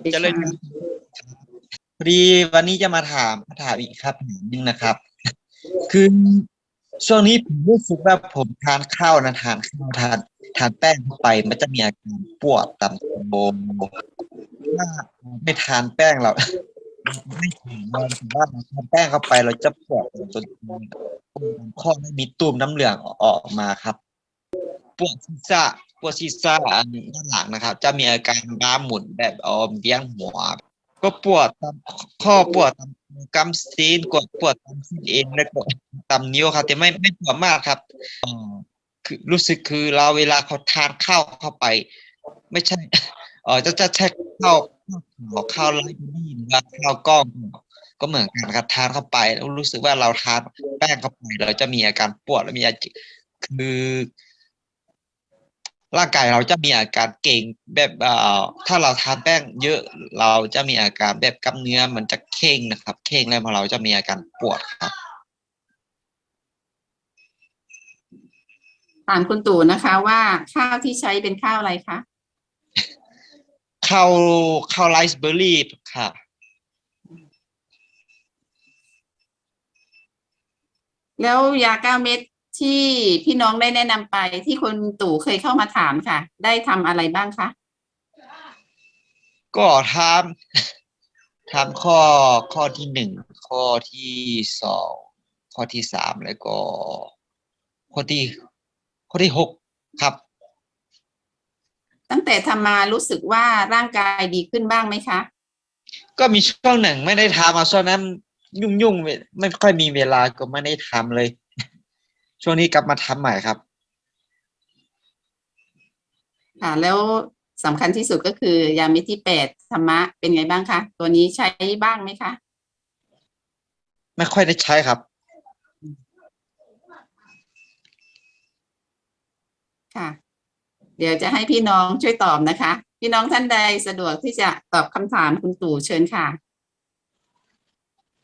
เจะเลยพอดีวันนี้จะมาถามถามอีกครับหนึ่งนะครับ คือช่วงนี้ผมรู้สึกว่าผมทานข้าวนะทานข้าวทานทานแป้งเข้าไป มันจะมีอาการปวดตามโบถ้าไม่ทานแป้งเราไม่ถึงเราถือว่าเราทานแป้งเข้าไปเราจะปวดจนข้อไม่มีตุ่มน้ำเหลืองออกมาครับ ปวดศีรษะปวดศีรษะด้านหลังนะครับ จะมีอาการบ้าหมุนแบบเออเบี้ยงหัว ก็ปวดตามข้อปวดตามกำซีนกดปวดตามซีนเองแล้วก็ตามนิ้วครับแต่ไม่ไม่ปวดมากครับคือรู้สึกคือเราเวลาเขาทานข้าวเข้าไป ไม่ใช่เออจะจะใช้ข้าวข้าวข้าวไรซ์นี่หรือข้าวกล้องก็เหมือนกันครับทานเข้าไปแล้วรู้สึกว่าเราทานแป้งเข้าไปเราจะมีอาการปวดและมีอาการคือ ร่างกายเราจะมีอาการเก่งแบบเอ่อถ้าเราทานแป้งเยอะเราจะมีอาการแบบกล้ามเนื้อมันจะเข่งนะครับ เข่งแล้วเราจะมีอาการปวดครับถามคุณตู่นะคะว่าข้าวที่ใช้เป็นข้าวอะไรคะข้าวข้าวไรซ์เบอร์รี่ค่ะแล้วยาเก้าเม็ด ที่พี่น้องได้แนะนำไปที่คุณตู่เคยเข้ามาถามค่ะ ได้ทำอะไรบ้างคะก็ทำทำข้อข้อที่หนึ่งข้อที่สองข้อที่สามแล้วก็ ข้อที่ข้อที่หกครับ ตั้งแต่ทำมารู้สึกว่าร่างกายดีขึ้นบ้างไหมคะ ก็มีช่วงหนึ่งไม่ได้ทำมาช่วงนั้นยุ่งยุ่งๆไม่ค่อยมีเวลาก็ไม่ได้ทำเลย ช่วงนี้กลับมาทำใหม่ครับ ค่ะ แล้วสำคัญที่สุดก็คือยาเม็ดที่แปดธรรมะเป็นไงบ้างคะตัวนี้ใช้บ้างไหมคะ ไม่ค่อยได้ใช้ครับ ค่ะ เดี๋ยวจะให้พี่น้องช่วยตอบนะคะ พี่น้องท่านใดสะดวกที่จะตอบคำถามคุณตู่เชิญค่ะ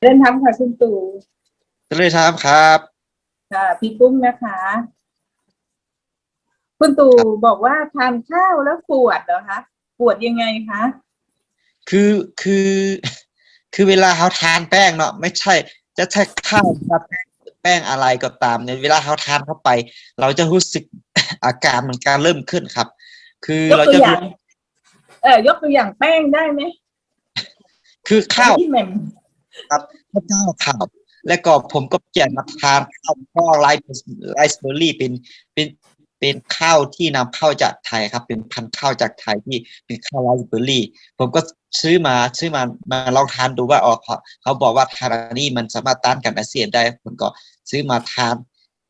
เดินทำค่ะคุณตู่จะเลยทำครับ ค่ะพี่กุ้งนะคะ คุณตู่บอกว่าทานข้าวแล้วปวดเหรอคะปวดยังไงคะคือคือคือเวลาเขาทานแป้งเนาะไม่ใช่ จะใช้ข้าวกับแป้งแป้งอะไรก็ตามเนี่ยเวลาเขาทานเข้าไป เราจะรู้สึกอาการมันการเริ่มขึ้นครับ คือยกเราตัวจะอย่างเออยกตัวอย่างแป้งได้ไหมคือข้าวที่แหม่มครับข้าวเจ้าขาว แล้วก็ผมก็เปลี่ยนมาทานข้าวข้าวไรซ์ไรซ์เบอร์รี่เป็นเป็นเป็นข้าวที่นำเข้าจากไทยครับ เป็นพันธุ์ข้าวจากไทยที่เป็นข้าวไรซ์เบอร์รี่ ผมก็ซื้อมาซื้อมามาลองทานดูว่าอ๋อเขาเขาบอกว่าทานอันนี้มันสามารถต้านกันอักเสบได้ผมก็ซื้อมาทาน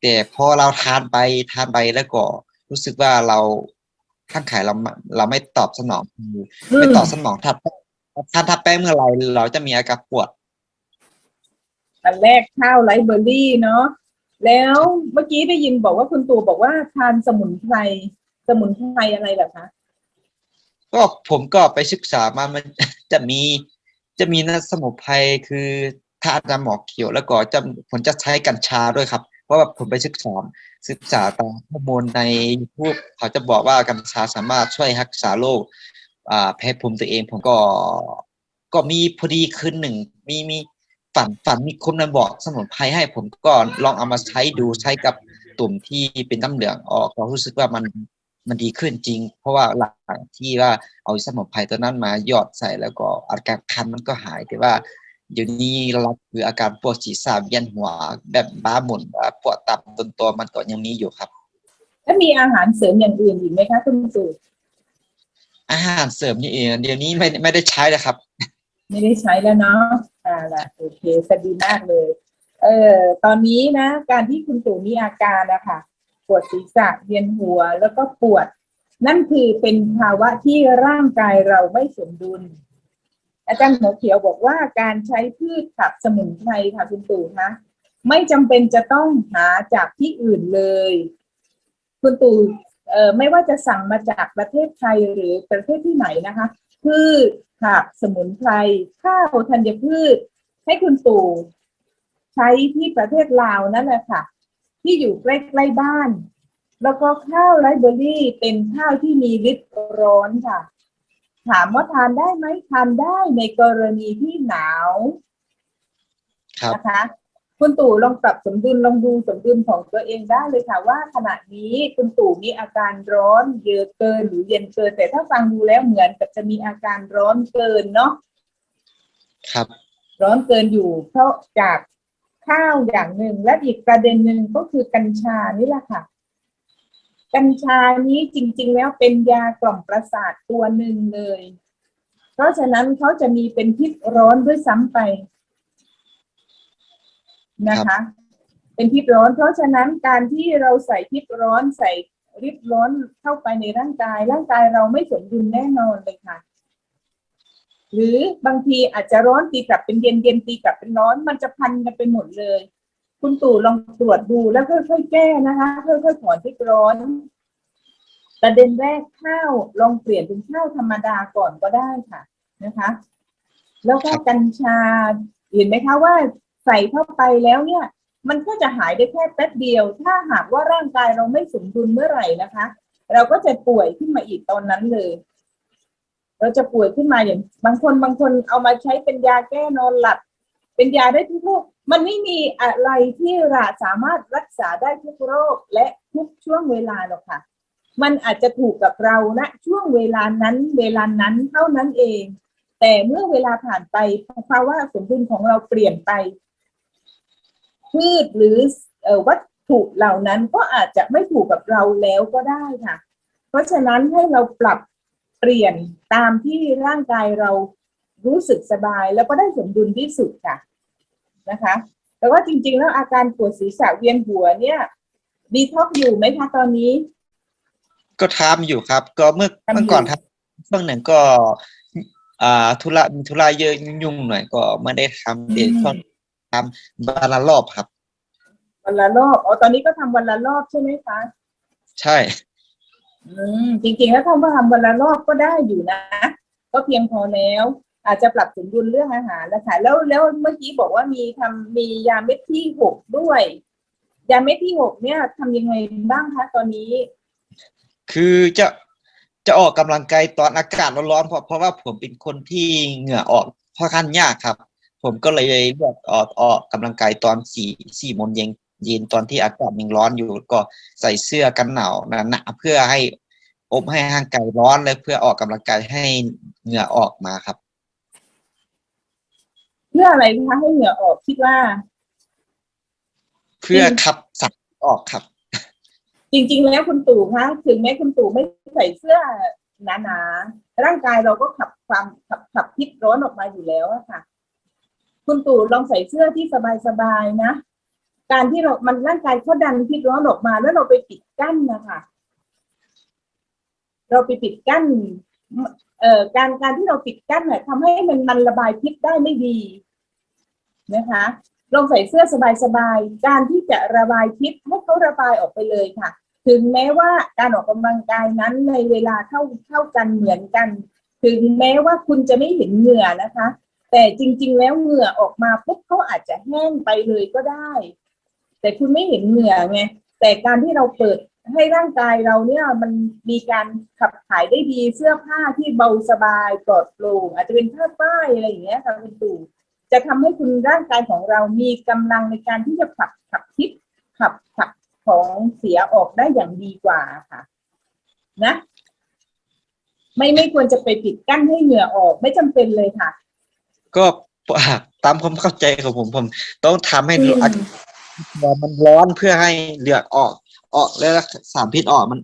แต่พอเราทานไปทานไปแล้วก็รู้สึกว่าเราข้างขายเราเราไม่ตอบสนองไม่ตอบสนองถ้าถ้าถ้าแป้งเมื่อไรเราจะมีอาการปวด อันแรกข้าวไรซ์เบอร์รี่เนาะแล้วเมื่อกี้ได้ยินบอกว่าคุณตู่บอกว่าทานสมุนไพรสมุนไพรอะไรเหรอคะก็ผมก็ไปศึกษามามันจะมีจะมีนะสมุนไพรคือทานน้ำหมอกเขียวแล้วก็จะผมจะใช้กัญชาด้วยครับ เพราะว่าผมไปศึกษาศึกษาตามข้อมูลในยูทูบเขาจะบอกว่ากัญชาสามารถช่วยรักษาโรคอ่าแพ้ภูมิตัวเองผมก็ก็มีพอดีคืนหนึ่งมีมี ฝันฝันมีคนมาบอกสมุนไพรให้ผมก็ลองเอามาใช้ดูใช้กับตุ่มที่เป็นน้ำเหลืองออกเรารู้สึกว่ามันมันดีขึ้นจริง เพราะว่าหลังที่ว่าเอาสมุนไพรตัวนั้นมาหยอดใส่แล้วก็อาการคันมันก็หายแต่ว่าเดี๋ยวนี้เราคืออาการปวดศีรษะเวียนหัว แบบบ้าหมุนแบบปวดตับตนตัวมันก็ยังมีอยู่ครับ แล้วมีอาหารเสริมอย่างอื่นอีกไหมคะคุณตู่อาหารเสริมนี่เองเดี๋ยวนี้ไม่ไม่ได้ใช้แล้วครับ ไม่ได้ใช้แล้วเนาะ อ่าละโอเคสดีมากเลย เออตอนนี้นะ การที่คุณตู่มีอาการนะคะปวดศีรษะเวียนหัวแล้วก็ปวด นั่นคือเป็นภาวะที่ร่างกายเราไม่สมดุล อาจารย์หัวเขียวบอกว่าการใช้พืชผักสมุนไพรค่ะคุณตู่คะไม่จำเป็นจะต้องหาจากที่อื่นเลย คุณตู่เอ่อไม่ว่าจะสั่งมาจากประเทศไทยหรือประเทศที่ไหนนะคะ พืชผักสมุนไพรข้าวธัญพืช ให้คุณตู่ใช้ที่ประเทศลาวนั่นแหละค่ะ ที่อยู่ใกล้ๆบ้าน แล้วก็ข้าวไรซ์เบอร์รี่เป็นข้าวที่มีฤทธิ์ร้อนค่ะ ถามว่าทานได้ไหมทานได้ในกรณีที่หนาวครับนะคะ คุณตู่ลองปรับสมดุลลองดูสมดุลของตัวเองได้เลยค่ะว่าขณะนี้คุณตู่มีอาการร้อนเยอะเกินหรือเย็นเกิน แต่ถ้าฟังดูแล้วเหมือนกับจะมีอาการร้อนเกินเนาะครับ ร้อนเกินอยู่ เพราะจากข้าวอย่างหนึ่งและอีกประเด็นหนึ่งก็คือกัญชานี่แหละค่ะ กัญชานี้จริง ๆ แล้วเป็นยากล่อมประสาทตัวหนึ่งเลย เพราะฉะนั้นเขาจะมีเป็นพิษร้อนด้วยซ้ำไป นะคะ เป็นพิษร้อน เพราะฉะนั้นการที่เราใส่พิษร้อนใส่ริดร้อนเข้าไปในร่างกาย ร่างกายเราไม่สมดุลแน่นอนเลยค่ะ หรือบางทีอาจจะร้อนตีกลับเป็นเย็นเย็นตีกลับเป็นร้อน มันจะพันกันไปหมดเลย คุณตู่ลองตรวจดูแล้วค่อยๆแก้นะคะค่อยๆถอนพิษร้อนประเด็นแรกข้าวลองเปลี่ยนเป็นข้าวธรรมดาก่อนก็ได้ค่ะนะคะ แล้วก็กัญชาเห็นไหมคะว่า ใส่เข้าไปแล้วเนี่ย มันก็จะหายได้แค่แป๊บเดียว ถ้าหากว่าร่างกายเราไม่สมดุลเมื่อไหร่นะคะ เราก็จะป่วยขึ้นมาอีกตอนนั้นเลย เราจะป่วยขึ้นมาอย่าง บางคนบางคนเอามาใช้เป็นยาแก้นอนหลับ เป็นยาได้ทุกโรคมันไม่มีอะไรที่เราสามารถรักษาได้ทุกโรคและทุกช่วงเวลาหรอกค่ะ มันอาจจะถูกกับเราณช่วงเวลานั้น เวลานั้นเท่านั้นเอง แต่เมื่อเวลาผ่านไปภาวะสมดุลของเราเปลี่ยนไป พืชหรือเอ่อวัตถุเหล่านั้นก็อาจจะไม่ถูกกับเราแล้วก็ได้ค่ะ เพราะฉะนั้นให้เราปรับเปลี่ยนตามที่ร่างกายเรารู้สึกสบายแล้วก็ได้สมดุลที่สุดค่ะนะคะแต่ว่าจริงๆ แล้วอาการปวดศีรษะเวียนหัวเนี่ยดีท็อกอยู่ไหมคะตอนนี้ ก็ทำอยู่ครับ ก็เมื่อทำอยู่เมื่อก่อนทำช่วงหนึ่งก็ อ่าธุระมีธุระเยอะยุ่งๆหน่อยก็ไม่ได้ทำเดี๋ยวช่วง ทำบาละรอบครับ วันละรอบอ๋อตอนนี้ก็ทำวันละรอบใช่ไหมคะ ใช่ อืม จริงๆแล้วถ้าว่าทำวันละรอบก็ได้อยู่นะ ก็เพียงพอแล้ว อาจจะปรับสมดุลเรื่องอาหารแล้วค่ะแล้วแล้วเมื่อกี้บอกว่ามีทำมียาเม็ดที่หกด้วย ยาเม็ดที่หกเนี่ยทำยังไงบ้างคะตอนนี้ คือจะจะออกกำลังกายตอนอากาศร้อนๆเพราะเพราะว่าผมเป็นคนที่เหงื่อออกค่อนข้างยากครับ ผมก็เลยเลือกออกออกกำลังกายตอนสี่สี่โมงเย็นเย็นตอนที่อากาศยังร้อนอยู่ก็ใส่เสื้อกันหนาวหนาๆเพื่อให้อบให้ร่างกายร้อนและเพื่อออกกำลังกายให้เหงื่อออกมาครับ เพื่ออะไรคะให้เหงื่อออกคิดว่า เพื่อจริงขับสัตว์ออกครับ จริง ๆ แล้วคุณตู่คะถึงแม้คุณตู่ไม่ใส่เสื้อหนาๆร่างกายเราก็ขับความขับขับพิษร้อนออกมาอยู่แล้วอะค่ะ คุณตู่ลองใส่เสื้อที่สบายๆนะ การที่เรามันร่างกายเขาดันพิษร้อนออกมาแล้วเราไปปิดกั้นนะคะเราไปปิดกั้นเอ่อการการที่เราปิดกั้นเนี่ยทำให้มันมันระบายพิษได้ไม่ดีนะคะลองใส่เสื้อสบายๆ การที่จะระบายพิษให้เขาระบายออกไปเลยค่ะ ถึงแม้ว่าการออกกำลังกายนั้นในเวลาเท่าเท่ากันเหมือนกัน ถึงแม้ว่าคุณจะไม่เห็นเหงื่อนะคะ แต่จริง ๆ แล้วเหงื่อออกมาปุ๊บเขาอาจจะแห้งไปเลยก็ได้ แต่คุณไม่เห็นเหงื่อไงแต่การที่เราเปิดให้ร่างกายเราเนี่ยมันมีการขับถ่ายได้ดีเสื้อผ้าที่เบาสบายปลอดโปร่งอาจจะเป็นผ้าฝ้ายอะไรอย่างเงี้ยค่ะคุณตู่จะทำให้คุณร่างกายของเรามีกำลังในการที่จะขับขับพิษขับขับของเสียออกได้อย่างดีกว่าค่ะ นะ ไม่ไม่ควรจะไปปิดกั้นให้เหงื่อออกไม่จำเป็นเลยค่ะ ก็ตามความเข้าใจของผมผมต้องทำให้อืมอากาศมันร้อนเพื่อให้เลือดออก ออกแล้วสารพิษออกมัน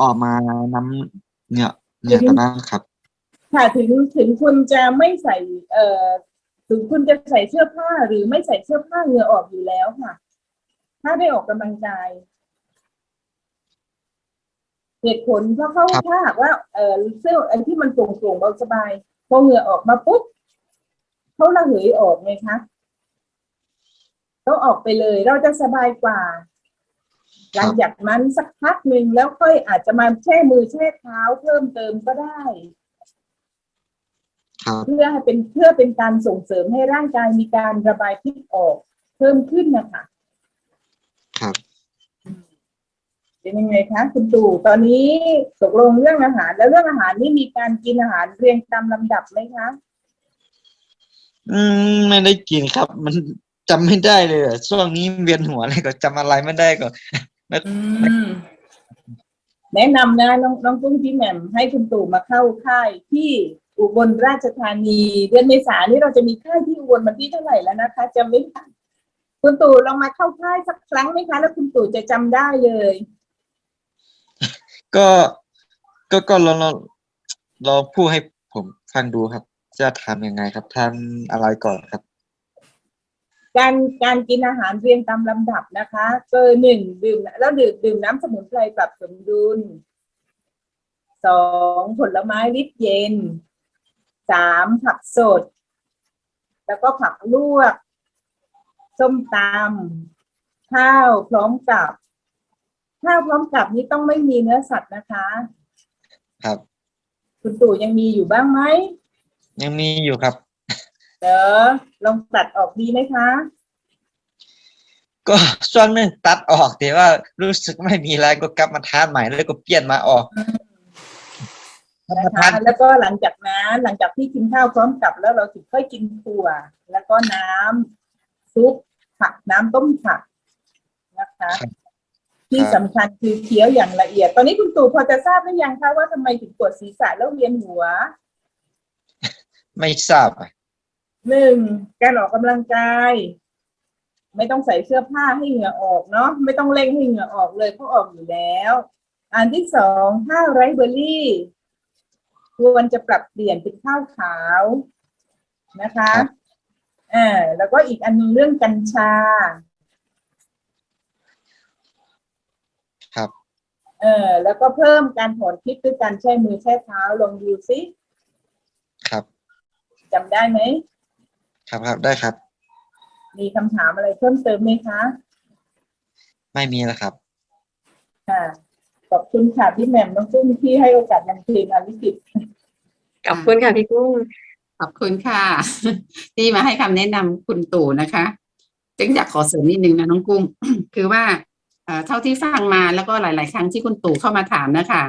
ออกมาน้ำเหงื่อเหงื่อตอนนั้นครับ ค่ะถึงถึงคุณจะไม่ใส่ เอ่อถึงคุณจะใส่เสื้อผ้าหรือไม่ใส่เสื้อผ้าเหงื่อออกอยู่แล้วค่ะ ถ้าได้ออกกำลังกายเหตุผลเพราะเขาครับถ้าหากว่า เอ่อเสื้อไอ้ที่มันโปร่งๆเบาสบายพอเหงื่อออกมาปุ๊บ เขาระเหยออกไงคะเขาออกไปเลย เราจะสบายกว่า หลังจากนั้นสักพักหนึ่งแล้วค่อยอาจจะมาแช่มือแช่เท้าเพิ่มเติมก็ได้ครับเพื่อให้เป็นเพื่อเป็นการส่งเสริมให้ร่างกายมีการระบายพิษออก เพิ่มขึ้นนะคะครับเป็นยังไงคะคุณตู่ตอนนี้ตกลงเรื่องอาหาร แล้วเรื่องอาหารนี่มีการกินอาหารเรียงตามลำดับไหมคะ อืมไม่ได้กินครับ มันจำไม่ได้เลยอะช่วงนี้เวียนหัวอะไรก็จำอะไรไม่ได้ก็ อืม แนะนำนะน้องน้องกุ้งพี่แหม่มให้คุณตู่มาเข้าค่ายที่อุบลราชธานีเดือนเมษายนนี่เราจะมีค่ายที่อุบลวันที่เท่าไหร่แล้วนะคะจำไม่ได้คุณตู่ลองมาเข้าค่ายสักครั้งไหมคะ แล้วคุณตู่จะจำได้เลย ก็ก็ก็ลองลองลองพูดให้ผมฟังดูครับ จะทำยังไงครับทำอะไรก่อนครับ การการกินอาหารเรียงตามลำดับนะคะเกินหนึ่งดื่มแล้วดื่มดื่มน้ำสมุนไพรปรับสมดุลสองผลไม้ลิตรเย็นสามผักสด แล้วก็ผักลวก ส้มตำข้าวพร้อมกับข้าวพร้อมกับนี้ต้องไม่มีเนื้อสัตว์นะคะ ครับ คุณตู่ยังมีอยู่บ้างไหม ยังมีอยู่ครับ เดี๋ยวลองตัดออกดีไหมคะ ก็ช่วงหนึงตัดออกแต่ว่ารู้สึกไม่มีอะไรก็กลับมาทานใหม่แล้วก็เปลี่ยนมาออกรับประนะทาคะนแล้วก็หลังจากนั้นหลังจากที่กินข้าวพร้อมกับแล้วเราถึงค่อยกินถั่ว แล้วก็น้ำซุปผักน้ำต้มผักนะคะ ที่สำคัญคือเคี้ยวอย่างละเอียด ตอนนี้คุณตู่พอจะทราบหรือยังคะว่าทำไมถึงปวดศีรษะแล้วเวียนหัว ไม่ทราบอะหนึ่งการออกกำลังกาย ไม่ต้องใส่เสื้อผ้าให้เหงื่อออกเนาะไม่ต้องเร่งให้เหงื่อออกเลยเพราะออกอยู่แล้ว อันที่สองข้าวไรซ์เบอร์รี่ ควรจะปรับเปลี่ยนเป็นข้าวขาวนะคะอ่าแล้วก็อีกอันหนึงเรื่องกัญชา ครับ เออแล้วก็เพิ่มการถอนพิษด้วยการแช่มือแช่เท้าลองดูซิครับ จำได้ไหม ครับครับได้ครับ มีคำถามอะไรเพิ่มเติมไหมคะไม่มีแล้วครับ ค่ะขอบคุณค่ะพี่แหม่มน้องกุ้งที่ให้โอกาสนำทีมอลิกิตขอบคุณค่ะพี่กุ้ง ขอบคุณค่ะ ที่มาให้คำแนะนำคุณตู่นะคะจึงอยากขอเสริมนิดนึงนะน้องกุ้ง คือว่าเอ่อเท่าที่ฟังมาแล้วก็หลาย ๆ ครั้งที่คุณตู่เข้ามาถามนะคะ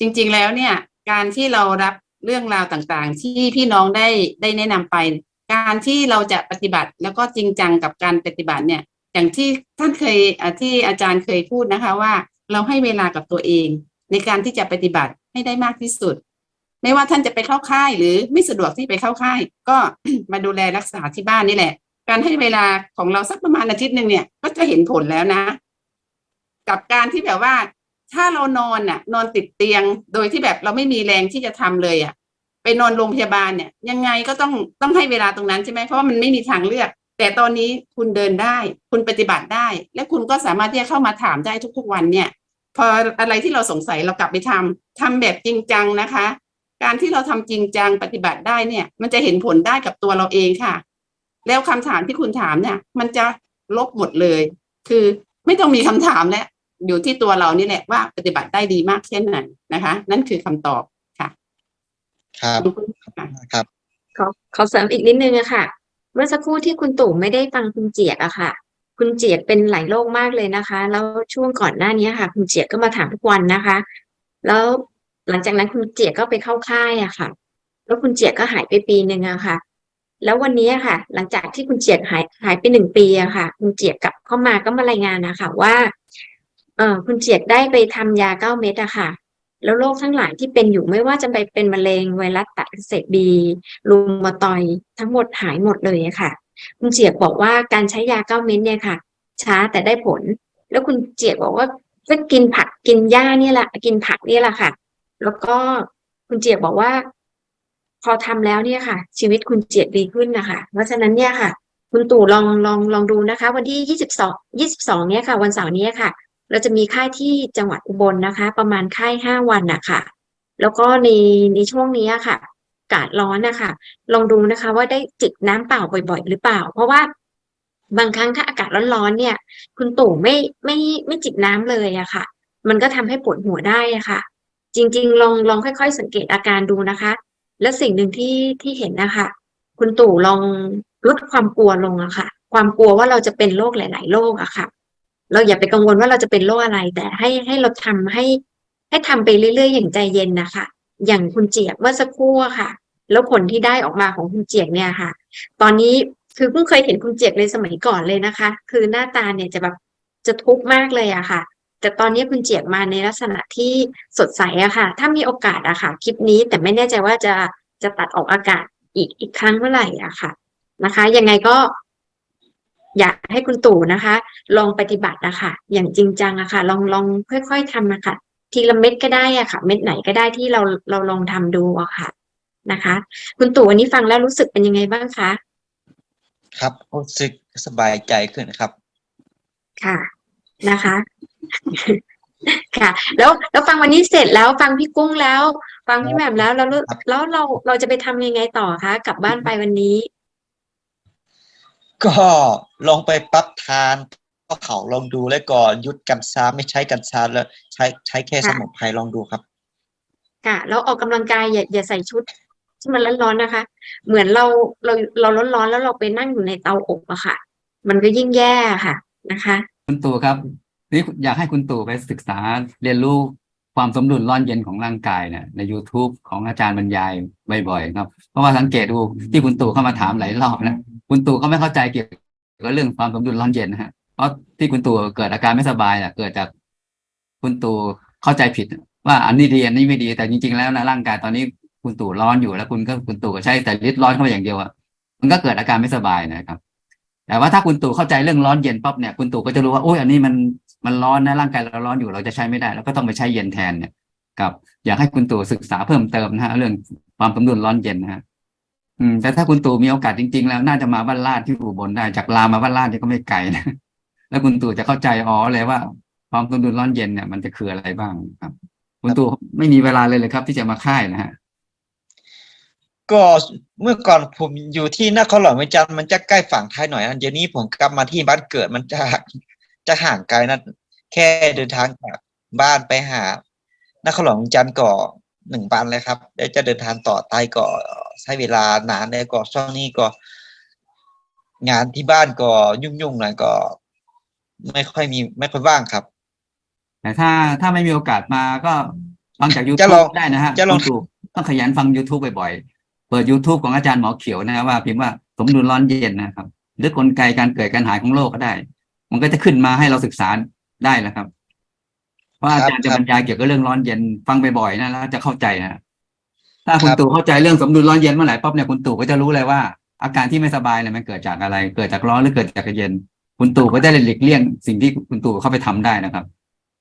จริง ๆ แล้วเนี่ย การที่เรารับ เรื่องราวต่างๆ ที่พี่น้องได้ได้แนะนำไป การที่เราจะปฏิบัติแล้วก็จริงจังกับการปฏิบัติเนี่ย อย่างที่ท่านเคยที่อาจารย์เคยพูดนะคะว่า เราให้เวลากับตัวเอง ในการที่จะปฏิบัติให้ได้มากที่สุด ไม่ว่าท่านจะไปเข้าค่าย หรือไม่สะดวกที่ไปเข้าค่าย ก็มาดูแลรักษาที่บ้านนี่แหละ การให้เวลาของเราสักประมาณอาทิตย์หนึ่งเนี่ย ก็จะเห็นผลแล้วนะ กับการที่แบบว่า ถ้าเรานอนน่ะ นอนติดเตียงโดยที่แบบเราไม่มีแรงที่จะทำเลยอะ ไปนอนโรงพยาบาลเนี่ย ยังไงก็ต้องต้องให้เวลาตรงนั้นใช่ไหมเพราะว่ามันไม่มีทางเลือก แต่ตอนนี้คุณเดินได้ คุณปฏิบัติได้ และคุณก็สามารถที่จะเข้ามาถามได้ทุกๆวันเนี่ย พออะไรที่เราสงสัยเรากลับไปทำทำแบบจริงจังนะคะ การที่เราทำจริงจังปฏิบัติได้เนี่ย มันจะเห็นผลได้กับตัวเราเองค่ะ แล้วคำถามที่คุณถามเนี่ย มันจะลบหมดเลย คือไม่ต้องมีคำถามแล้ว อยู่ที่ตัวเรานี่แหละว่าปฏิบัติได้ดีมากแค่ไหนนะคะ นั่นคือคำตอบค่ะ ครับขอบคุณค่ะครับขอขอเสริมอีกนิดนึงอะค่ะ เมื่อสักครู่ที่คุณตู่ไม่ได้ฟังคุณเจียกอะค่ะ คุณเจียกเป็นหลายโรคมากเลยนะคะ แล้วช่วงก่อนหน้านี้ค่ะ คุณเจียกก็มาถามทุกวันนะคะ แล้วหลังจากนั้นคุณเจียกก็ไปเข้าค่ายอะค่ะ แล้วคุณเจียกก็หายไปปีหนึ่งอะค่ะ แล้ววันนี้อะค่ะ หลังจากที่คุณเจียกหายหายไปหนึ่งปีอะค่ะ คุณเจียกกลับเข้ามาก็มารายงานนะคะว่า เออคุณเจียกได้ไปทำยาเก้าเม็ดอะค่ะ แล้วโรคทั้งหลายที่เป็นอยู่ไม่ว่าจะไปเป็นมะเร็งไวรัสตับอักเสบบีรูมาตอยทั้งหมดหายหมดเลยอะค่ะ คุณเจียกบอกว่าการใช้ยาเก้าเม็ดเนี่ยค่ะ ช้าแต่ได้ผล แล้วคุณเจียกบอกว่าก็กินผักกินหญ้าเนี่ยแหละกินผักเนี่ยแหละค่ะ แล้วก็คุณเจียกบอกว่า พอทำแล้วเนี่ยค่ะ ชีวิตคุณเจียกดีขึ้นนะคะเพราะฉะนั้นเนี่ยค่ะ คุณตู่ลองลองลองดูนะคะ วันที่ยี่สิบสองยี่สิบสองเนี่ยค่ะ วันเสาร์นี้ค่ะ เราจะมีค่ายที่จังหวัดอุบลนะคะ ประมาณค่ายห้าวันนะคะแล้วก็ในในช่วงนี้ค่ะอากาศร้อนนะคะลองดูนะคะว่าได้จิบน้ำเปล่าบ่อย ๆ หรือเปล่า เพราะว่าบางครั้งถ้าอากาศร้อนๆเนี่ย คุณตู่ไม่ไม่ไม่จิบน้ำเลยอะค่ะ มันก็ทำให้ปวดหัวได้อะค่ะ จริง ๆ ลองลองค่อย ๆ สังเกตอาการดูนะคะ และสิ่งหนึ่งที่ที่เห็นนะคะคุณตู่ลองลดความกลัวลงอะค่ะ ความกลัวว่าเราจะเป็นโรคหลาย ๆโรคอะค่ะ เราอย่าไปกังวลว่าเราจะเป็นโรคอะไร แต่ให้ให้เราทำให้ให้ทำไปเรื่อย ๆ อย่างใจเย็นนะคะอย่างคุณเจียบเมื่อสักครู่ค่ะ แล้วผลที่ได้ออกมาของคุณเจียกเนี่ยค่ะ ตอนนี้คือเพิ่งเคยเห็นคุณเจียกในสมัยก่อนเลยนะคะ คือหน้าตาเนี่ยจะแบบจะทุกข์มากเลยอะค่ะ แต่ตอนนี้คุณเจียกมาในลักษณะที่สดใสอะค่ะ ถ้ามีโอกาสอะค่ะคลิปนี้แต่ไม่แน่ใจว่าจะจะตัดออกอากาศอีกอีกครั้งเมื่อไหร่อะค่ะนะคะ ยังไงก็ อยากให้คุณตู่นะคะ ลองปฏิบัตินะคะอย่างจริงจังอะค่ะ ลองลองค่อย ๆทำนะคะทีละเม็ดก็ได้อะค่ะ เม็ดไหนก็ได้ที่เราเราลองทำดูอะค่ะนะคะ คุณตู่วันนี้ฟังแล้วรู้สึกเป็นยังไงบ้างคะครับรู้สึกสบายใจขึ้นครับ ค่ะนะคะ ค่ะ แล้วแล้วฟังวันนี้เสร็จแล้วฟังพี่กุ้งแล้ว ฟังพี่แหม่มแล้วแล้วแล้วแล้วเราเราจะไปทำยังไงต่อคะกลับบ้านไปวันนี้ ก็ลองไปปรับทานก็เขาลองดูแล้วก็หยุดกันซาไม่ใช้กันซาแล้วใช้ใช้แค่ค่ะสมุนไพรลองดูครับ ค่ะ แล้วออกกำลังกายอย่าอย่าใส่ชุดที่มันร้อนๆนะคะ เหมือนเราเราเราร้อนๆแล้วเราไปนั่งอยู่ในเตาอบอะค่ะ มันก็ยิ่งแย่ค่ะนะคะ คุณตู่ครับนี่อยากให้คุณตู่ไปศึกษาเรียนรู้ความสมดุลร้อนเย็นของร่างกายเนี่ยใน YouTube ของอาจารย์บรรยายบ่อยๆครับ เพราะว่าสังเกตดูที่คุณตู่เข้ามาถามหลายรอบนะ คุณตู่ก็ไม่เข้าใจเกี่ยวกับเรื่องความสมดุลร้อนเย็นนะฮะเพราะที่คุณตู่เกิดอาการไม่สบายอะเกิดจากคุณตู่เข้าใจผิด ว่าอันนี้ดีอันนี้ไม่ดีแต่จริง ๆ แล้วนะร่างกายตอนนี้คุณตู่ร้อนอยู่แล้ว คุณก็คุณตู่ก็ใช้แต่ลิดร้อนเข้ามาอย่างเดียวอะมันก็เกิดอาการไม่สบายนะครับ แต่ว่าถ้าคุณตู่เข้าใจเรื่องร้อนเย็นปั๊บเนี่ยคุณตู่ก็จะรู้ว่าโอ้ยอันนี้มันมันร้อนนะร่างกายเราร้อนอยู่เราจะใช้ไม่ได้เราก็ต้องไปใช้เย็นแทนเนี่ยกับ อยากให้คุณตู่ศึกษาเพิ่มเติมนะฮะเรื่องความสมดุลร้อนเย็นนะฮะ อืมแต่ถ้าคุณตู่มีโอกาสจริง ๆ แล้วน่าจะมาบ้านลาดที่อุบลได้จากลามาบ้านลาดนี่ก็ไม่ไกลนะแล้วคุณตู่จะเข้าใจอ๋อเลยว่า ความสมดุลร้อนเย็นเนี่ยมันจะคืออะไรบ้างครับ คุณตู่ไม่มีเวลาเลยเลยครับ ที่จะมาค่ายนะฮะก็เมื่อก่อนผมอยู่ที่นครหลวงเวียงจันทร์มันจะใกล้ฝั่งไทยหน่อยนะเดี๋ยวนี้ผมกลับมาที่บ้านเกิดมันจะจะห่างไกลนะแค่เดินทางจากบ้านไปหานครหลวงเวียงจันทร์ก็ หนึ่งวันเลยครับแล้วจะเดินทางต่อไต้ก็ใช้เวลานานเลยก็ช่วงนี้ก็ งานที่บ้านก็ยุ่งๆหน่อยก็ ไม่ค่อยมีไม่ค่อยว่างครับ แต่ถ้าถ้าไม่มีโอกาสมาก็ฟังจาก จะ YouTube ลองได้นะฮะจะลองคุณตู่ต้องขยันฟัง YouTube บ่อยๆ เปิด YouTube ของอาจารย์หมอเขียวนะฮะว่าพิมพ์ว่าสมดุลร้อนเย็นนะครับ หรือกลไกการเกิดการหายของโลกก็ได้ มันก็จะขึ้นมาให้เราศึกษาได้แล้วครับ เพราะอาจารย์จะครับบรรยายเกี่ยวกับเรื่องร้อนเย็นฟังบ่อยๆนะแล้วจะเข้าใจนะถ้าคุณครับตู่เข้าใจเรื่องสมดุลร้อนเย็นเมื่อไหร่ปั๊บเนี่ยคุณตู่ก็จะรู้เลยว่า อาการที่ไม่สบายเนี่ยมันเกิดจากอะไร เกิดจากร้อนหรือเกิดจากเย็น คุณตู่ก็ได้หลีกเลี่ยงสิ่งที่คุณตู่เข้าไปทำได้นะครับ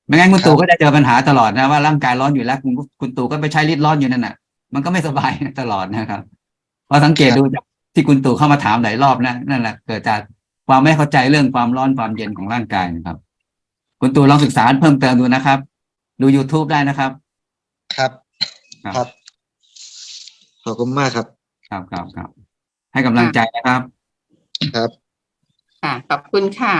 ไม่งั้นคุณตู่ก็จะเจอปัญหาตลอดนะว่าร่างกายร้อนอยู่แล้ว คุณคุณตู่ก็ไปใช้ลิดร้อนอยู่นั่นน่ะ มันก็ไม่สบายตลอดนะครับพอสังเกตดูจากที่คุณตู่เข้ามาถามหลายรอบนะนั่นแหละเกิดจากความไม่เข้าใจเรื่องความร้อนความเย็นของร่างกายนะครับ คุณตู่ลองศึกษาเพิ่มเติมดูนะครับ ดู YouTube ได้นะครับ ครับ ครับ ครับ ขอบคุณมากครับ ครับครับครับให้กำลังใจนะครับ ครับ ค่ะ ขอบคุณค่ะ